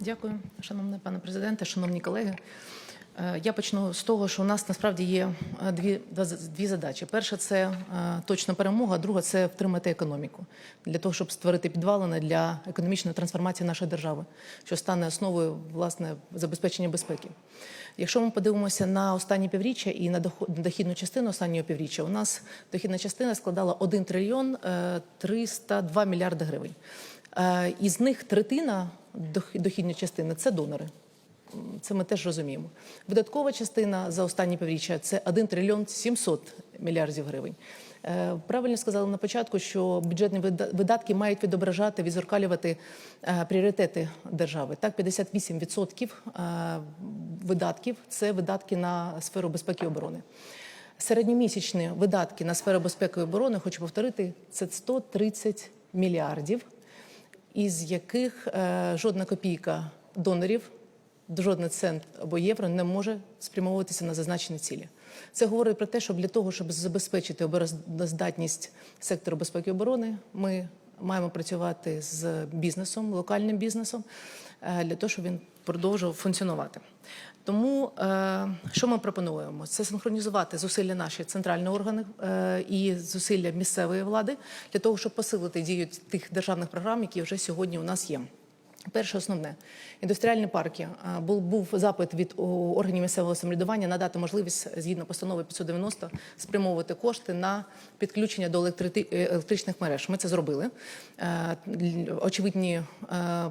Дякую, шановний пане президенте, шановні колеги. Е, Я почну з того, що у нас насправді є е, дві, дві задачі. Перша це е, точна перемога, друга це втримати економіку для того, щоб створити підвалини для економічної трансформації нашої держави, що стане основою власне забезпечення безпеки. Якщо ми подивимося на останні півріччя і на дохідну частину останнього півріччя, у нас дохідна частина складала 1 трильйон е, 302 мільярди гривень. Із них третина дох- дохідної частини це донори. Це ми теж розуміємо. Видаткова частина за останні півріччя це 1 трильйон 700 мільярдів гривень. Е, Правильно сказали на початку, що бюджетні видатки мають відображати, відзеркалювати е, пріоритети держави. Так, 58% е, видатків це видатки на сферу безпеки і оборони. Середньомісячні видатки на сферу безпеки і оборони, хочу повторити, це 130 мільярдів із яких е, жодна копійка донорів, жодний цент або євро не може спрямовуватися на зазначені цілі. Це говорить про те, що для того, щоб забезпечити обороноздатність сектору безпеки і оборони, ми маємо працювати з бізнесом, локальним бізнесом, е, для того, щоб він продовжував функціонувати. Тому е, що ми пропонуємо? Це синхронізувати зусилля наші центральні органи е, і зусилля місцевої влади для того, щоб посилити дію тих державних програм, які вже сьогодні у нас є. Перше основне індустріальні парки був був запит від органів місцевого самоврядування надати можливість згідно постанови 590 спрямовувати кошти на підключення до е, електричних мереж. Ми це зробили. Е, Очевидні, е,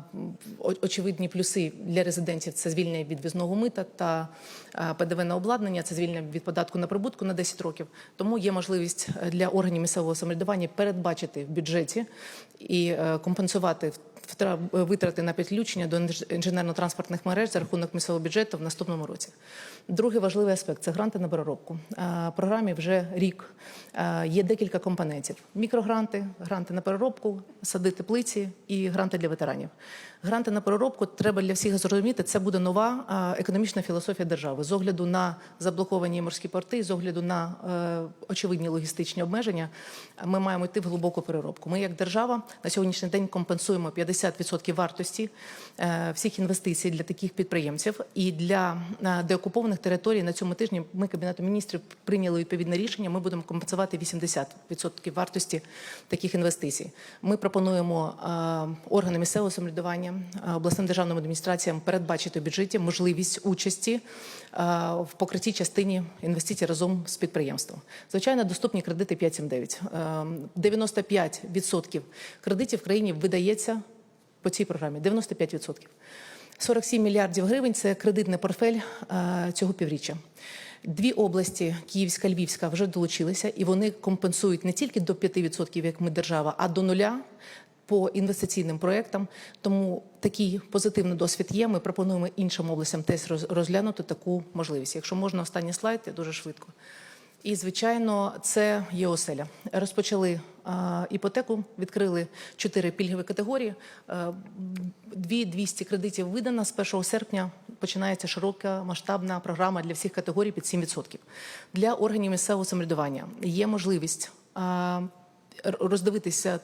очевидні плюси для резидентів це звільнення від візного мита та е, ПДВ на обладнання, це звільнення від податку на прибутку на 10 років. Тому є можливість е, для органів місцевого самоврядування передбачити в бюджеті і е, компенсувати витрати на підключення до інженерно-транспортних мереж за рахунок місцевого бюджету в наступному році. Другий важливий аспект це гранти на переробку. Програмі вже рік є декілька компонентів: мікрогранти, гранти на переробку, сади теплиці і гранти для ветеранів. Гранти на переробку треба для всіх зрозуміти. Це буде нова економічна філософія держави з огляду на заблоковані морські порти, з огляду на е, очевидні логістичні обмеження. Ми маємо йти в глибоку переробку. Ми, як держава, на сьогоднішній день компенсуємо 50% вартості е, всіх інвестицій для таких підприємців. І для е, деокупованих територій на цьому тижні ми Кабінетом міністрів прийняли відповідне рішення. Ми будемо компенсувати 80% вартості таких інвестицій. Ми пропонуємо е, органам місцевого самоврядування, обласним державним адміністраціям передбачити в бюджеті можливість участі в покритті частині інвестицій разом з підприємством. Звичайно, доступні кредити 579. Е, 95% кредитів в країні видається по цій програмі. 95%. 47 мільярдів гривень це кредитний портфель цього півріччя. Дві області, Київська, Львівська, вже долучилися, і вони компенсують не тільки до 5%, як ми держава, а до нуля по інвестиційним проектам. Тому такий позитивний досвід є. Ми пропонуємо іншим областям теж розглянути таку можливість. Якщо можна, останній слайд, я дуже швидко. І, звичайно, це є оселя. Розпочали а, іпотеку, відкрили чотири пільгові категорії. Е, Дві 200 кредитів видано. З 1 серпня починається широка масштабна програма для всіх категорій під 7%. Для органів місцевого самоврядування є можливість а, роздивитися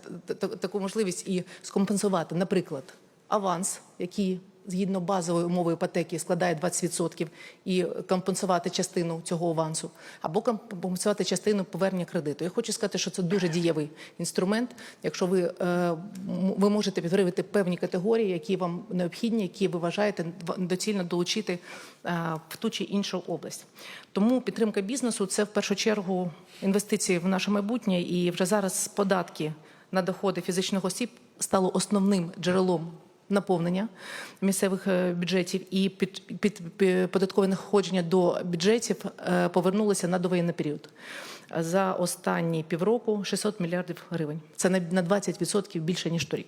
таку можливість і скомпенсувати, наприклад, аванс, який згідно базової умови іпотеки складає 20% і компенсувати частину цього авансу, або компенсувати частину повернення кредиту. Я хочу сказати, що це дуже дієвий інструмент. Якщо ви, е, ви можете підтримати певні категорії, які вам необхідні, які ви вважаєте доцільно долучити е, в ту чи іншу область. Тому підтримка бізнесу це в першу чергу інвестиції в наше майбутнє, і вже зараз податки на доходи фізичних осіб стало основним джерелом наповнення місцевих е, бюджетів і під, під, під податкове надходження до бюджетів е, повернулися на довоєнний період. За останні півроку 600 мільярдів гривень. Це на на 20% більше ніж торік.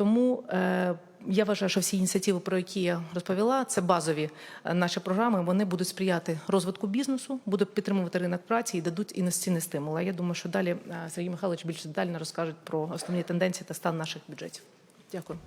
Тому е, я вважаю, що всі ініціативи, про які я розповіла, це базові е, наші програми. Вони будуть сприяти розвитку бізнесу, будуть підтримувати ринок праці і дадуть інвестиційний стимул. А я думаю, що далі Сергій Михайлович більш детально розкаже про основні тенденції та стан наших бюджетів. Дякую.